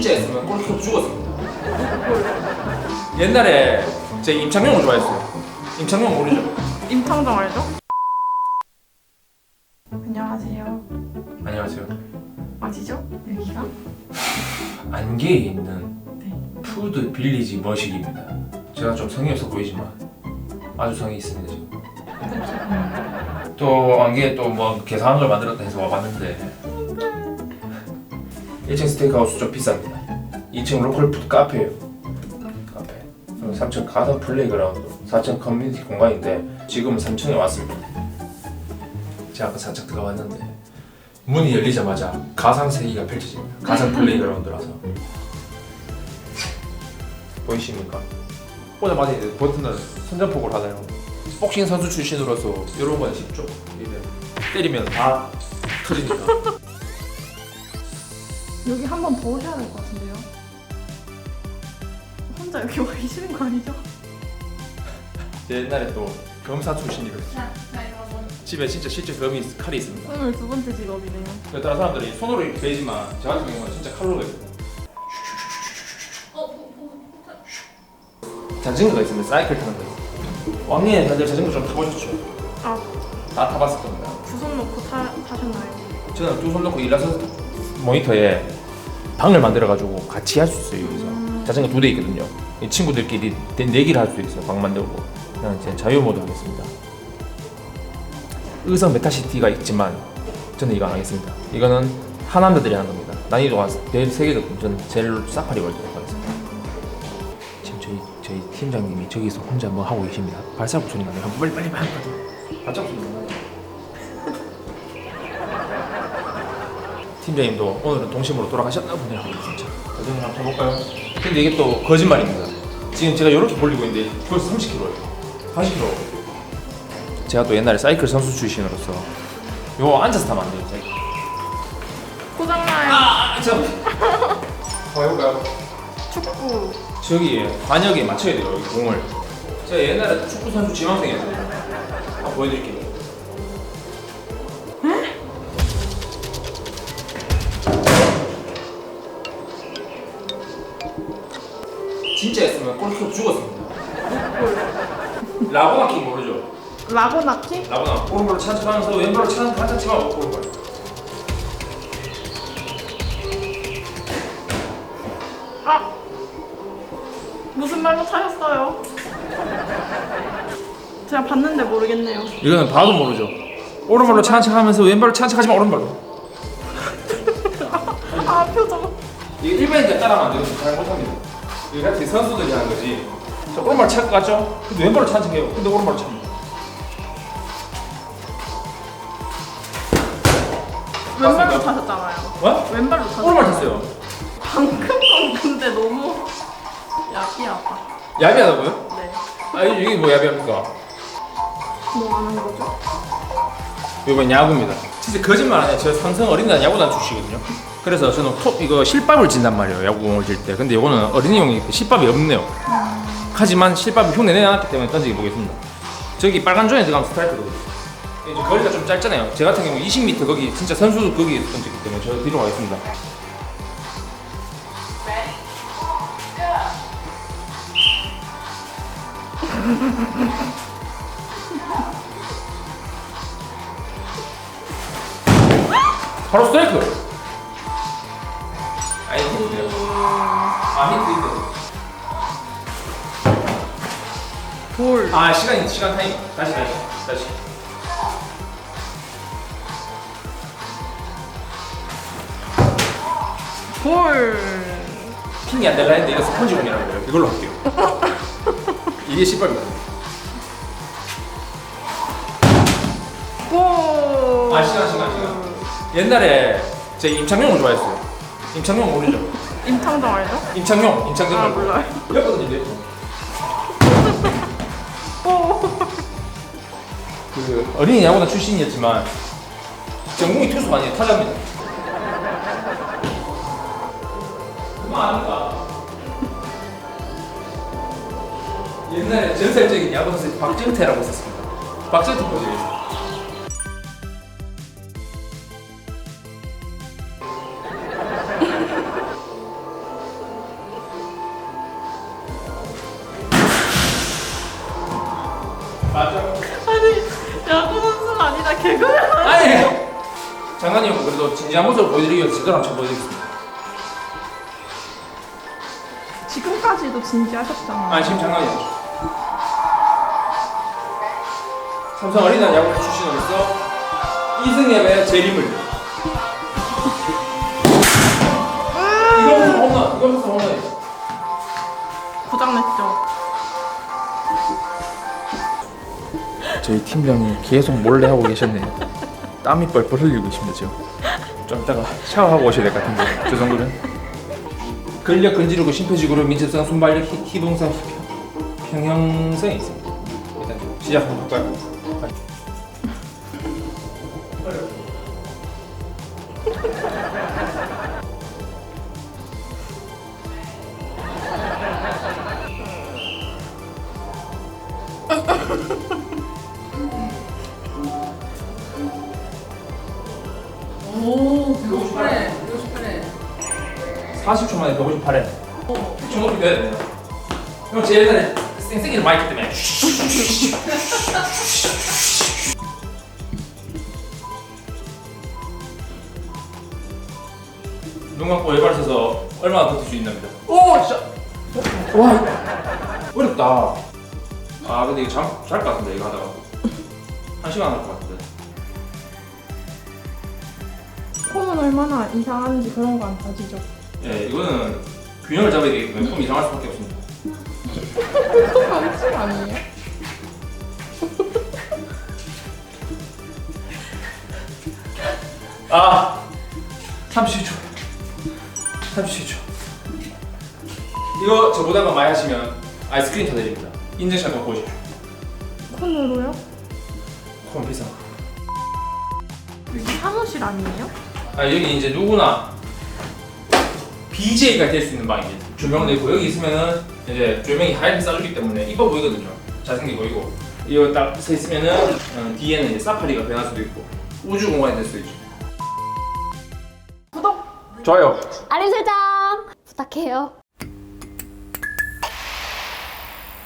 진짜 했으면 골키퍼 죽었습니다. 옛날에 제 임창용을 좋아했어요. 임창용 모르죠? 임창정 알죠? 안녕하세요. 안녕하세요. 맞이죠? 여기가? 안개에 있는 네. 푸드 빌리지 머시기입니다. 제가 좀 성의 없어 보이지만 아주 성의 있습니다 지금. 또 안개에 또뭐걸 만들었다 해서 와봤는데 1층 스테이크하우스 좀 비쌉니다. 2층 로컬 푸드 카페예요. 카페. 그리고 3층 가든 플레이그라운드, 4층 커뮤니티 공간인데 지금은 3층에 왔습니다. 제가 아까 살짝 들어갔는데 문이 열리자마자 가상 세계가 펼쳐집니다. 가상 플레이그라운드라서 보이십니까? 오자마자 이제 버튼을 선전폭을 하나요. 복싱 선수 출신으로서 이런 건 쉽죠. 이제 때리면 다 터지니까. 여기 한번더 오셔야 될 것 같은데요? 혼자 여기 와 계시는 거 아니죠? 제 옛날에 또 검사 출신이거든요. 집에 진짜 실제 검이 칼이 있습니다. 오늘 두 번째 직업이네요. 다른 사람들이 손으로 이렇게 베지만 저 같은 경우는 진짜 칼로 베거든요. 자전거가 있으면 사이클 타는 거. 왕년에 다들 자전거 좀 타보셨죠? 아, 다 타봤을 겁니다. 두 손 놓고 타, 타셨나요? 저는 두 손 놓고 일어서 모니터에 방을 만들어가지고 같이 할 수 있어요 여기서. 자전거 두 대 있거든요. 이 친구들끼리 네- 내기를 할 수 있어요 방 만들고. 그냥 제 자유 모드 하겠습니다. 의성 메타시티가 있지만 저는 이거 안 하겠습니다. 이거는 하남자들이 하는 겁니다. 난이도가 세계거든요 저는 제일 사파리 월드로 하겠습니다. 지금 저희 저희 팀장님이 저기서 혼자 뭐 하고 계십니다. 발사구 소리 나네요 빨리 빨리 빨리 발자국 소리 팀장님도 오늘은 동심으로 돌아가셨나 보네요 진짜 자전거 한번 타볼까요? 근데 이게 또 거짓말입니다 지금 제가 이렇게 벌리고 있는데 벌써 30km예요 40km 제가 또 옛날에 사이클 선수 출신으로서 요거 앉아서 타면 안 돼요 사이클 고장나요. 아! 저 한번 해볼까요? 축구. 저기 관역에 맞춰야 돼요 이 공을 제가 옛날에 축구 선수 지망생이었거든요 한번 보여드릴게요 진짜 했으면 골키퍼 죽었습니다 라보나킥 모르죠? 라고나키? 라보나 오른발로 찬척하면서 왼발로 찬 반짝 치마 오른발 아! 무슨 말로 타셨어요? 제가 봤는데 모르겠네요. 이거는 봐도 모르죠 오른발로 찬척하면서 왼발로 찬척하지만 오른발로 아, 표정. 이게 일반인들 따라하면 안 되거든요. 잘 못합니다. 이게 같이 선수들이 하는 거지. 저 오른발 착 같죠? 근데 왼발로 찬척해요. 근데 오른발로 찹니다. 왼발로 맞습니다. 타셨잖아요. 뭐? 왼발로 오른발 탔어요. 방금 건 근데 너무 야비하다. 야비하다고요? 네. 아 이게 뭐 야비합니까? 뭐 하는 거죠? 이건 야구입니다. 진짜 거짓말 아니에요. 저 삼성 어린이단 야구단 출시거든요. 그래서 저는 톱 이거 실밥을 진단 말이에요. 야구공을 질 때. 근데 이거는 어린이용이 실밥이 없네요. 하지만 실밥을 흉내 내놨기 때문에 던지기 보겠습니다. 저기 빨간 존에 들어가면 스트라이크거든요. 이제 거리가 좀 짧잖아요. 제 같은 경우 20m 거기 진짜 선수 거기 던지기 때문에 저 뒤로 가겠습니다. 바로 스트라이크. 힌트요. 아 힌트 힌트. 볼. 아 시간 시간 타임. 다시 다시 다시. 볼. 핑이 안 될라 했는데 이거 스펀지 공이라고 해요. 이걸로 할게요. 이게 시발입니다. 볼. 아 시간 시간 시간. 옛날에 제 임창용을 좋아했어요. 임창용 모르죠? 임창정 알죠? 임창용 임창용 아, 말고. 몰라요. 옆거든요. 볼. 그 어린이 야구단 출신이었지만 전공이 투수가 아니에요 타자입니다. 그만 아닌가? 옛날에 전설적인 야구 선수 박정태라고 있었습니다. 박정태 프로 장난이었고 그래도 진지한 모습을 보여드리기 위해서 제대로 한번 보여드리겠습니다. 지금까지도 진지하셨잖아. 아니 지금 장난이야. 삼성 어린이날 야구 출신으로서 이승엽의 재림을 이거부터 홈런, 이거부터 홈런. 고장냈죠. 저희 팀장이 계속 몰래 하고 계셨네요. 땀이 뻘뻘 흘리고 계십니다 지금. 좀 이따가 샤워하고 오셔야 될 것 같은데 저 정도는. 근력 근지르고 심폐지구력 민첩성 순발력 희- 희동성 희- 평형성이 있습니다. 일단 시작 한번 할까요? 오, 158회, 158회. 40초 만에 158회. 중높이 돼야 되네요. 형, 제 예전에 쌩쌩이를 많이 했기 때문에. 눈 감고 외발 써서 얼마나 버틸 수 있답니다. 오, 진짜. 와, 어렵다. 아, 근데 이거 잘것 같은데, 이거 하다가. 한 시간 할 것 같은데. 폼은 얼마나 이상한지 그런 거 안 따지죠. 예, 이거는 균형을 잡아야 되기 때문에 좀 이상할 수밖에 없습니다. 반칙 아니에요? 아 30초 30초 이거 저보다가 많이 하시면 아이스크림 타드립니다 인증샷 한번 보십시오 콘으로요? 거. 여기 사무실 아니에요? 아 여기 이제 누구나 BJ가 될 수 있는 방입니다 조명도 있고 여기 있으면은 이제 조명이 하얗게 쏴주기 때문에 이뻐 보이거든요 잘생겨 보이고 이거 딱 서 있으면은 어, 뒤에는 이제 사파리가 변할 수도 있고 우주 공간이 될 수도 있죠 구독! 좋아요 알림 설정 부탁해요.